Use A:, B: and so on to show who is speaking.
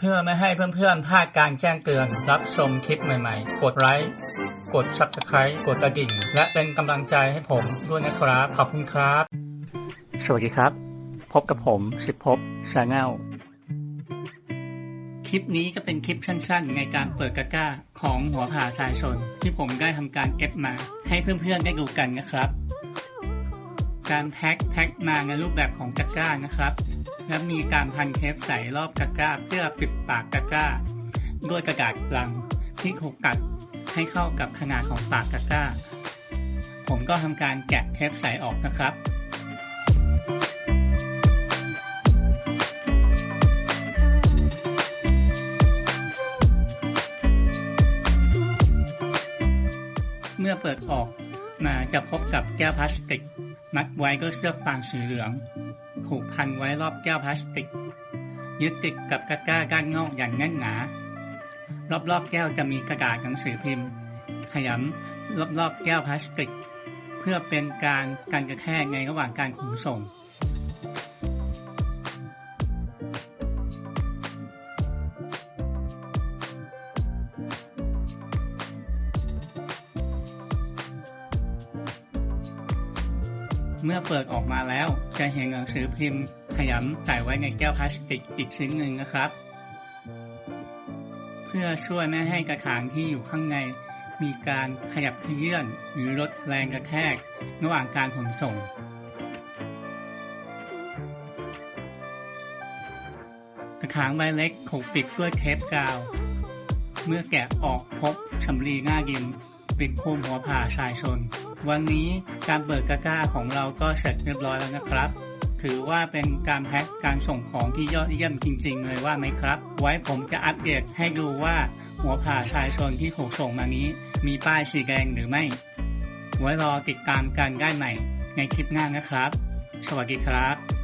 A: เพื่อไม่ให้เพื่อนๆพลาดการแจ้งเตือน รับชมคลิปใหม่ๆ กดไลค์กด subscribe กดกระดิ่ง และเป็นกำลังใจให้ผมด้วยนะครับ ขอบคุณครับ สวัสดีครับ พบกับผมสิบพบชาแนลคลิปนี้ก็เป็นคลิปสั้นๆ ในการเปิดกระก้าของหัวผ่าชายชน ที่ผมได้ทำการเอฟมา ให้เพื่อนๆได้ดูกันนะครับ การแท็กแท็กมาในรูปแบบของกระก้านะครับ และมีการพันเทปใส่รอบกระก้าเพื่อปิดปากกระก้า ด้วยกระดาษลังที่ถูกตัดให้เข้ากับขนาดของปากกระก้า ผมก็ทำการแกะเทปใสออกนะครับเมื่อเปิดออกมาจะพบกับแก้วพลาสติก มัดไว้ด้วยเสื้อฟางสีเหลืองผูกพันไว้รอบแก้วพลาสติก ยึดติดกับกระก้าด้านนอกอย่างแน่นหนา รอบๆแก้วจะมีกระดาษหนังสือพิมพ์ ขยำรอบๆแก้วพลาสติก เพื่อเป็นการกันกระแทกในระหว่างการขนส่ง เมื่อเปิดออกมาแล้ว จะเห็นหนังสือพิมพ์ขยำใส่ไว้ในแก้วพลาสติกอีกชิ้นหนึ่งนะครับ เพื่อช่วยไม่ให้กระถางที่อยู่ข้างใน มีการขยับเขยื่อนหรือลดแรงกระแทก ระหว่างการขนส่งกระถางใบเล็กถูกปิดด้วยเทปกาว เมื่อแกะออกพบชำรีหน้าดิน ปิดโคมหัวผ่าชายชน วันนี้การเปิดกระก้าของเราก็เสร็จเรียบร้อยแล้วนะครับ ถือว่าเป็นการแพ็คการส่งของที่ยอดเยี่ยมจริง ๆ เลยว่าไหมครับ ไว้ผมจะอัปเดตให้ดูว่าหัวผ่าชายชนที่ถูกส่งมานี้ มีป้ายสีแดงหรือไม่ ไว้รอติดตามกันได้ใหม่ในคลิปหน้านะครับ สวัสดีครับ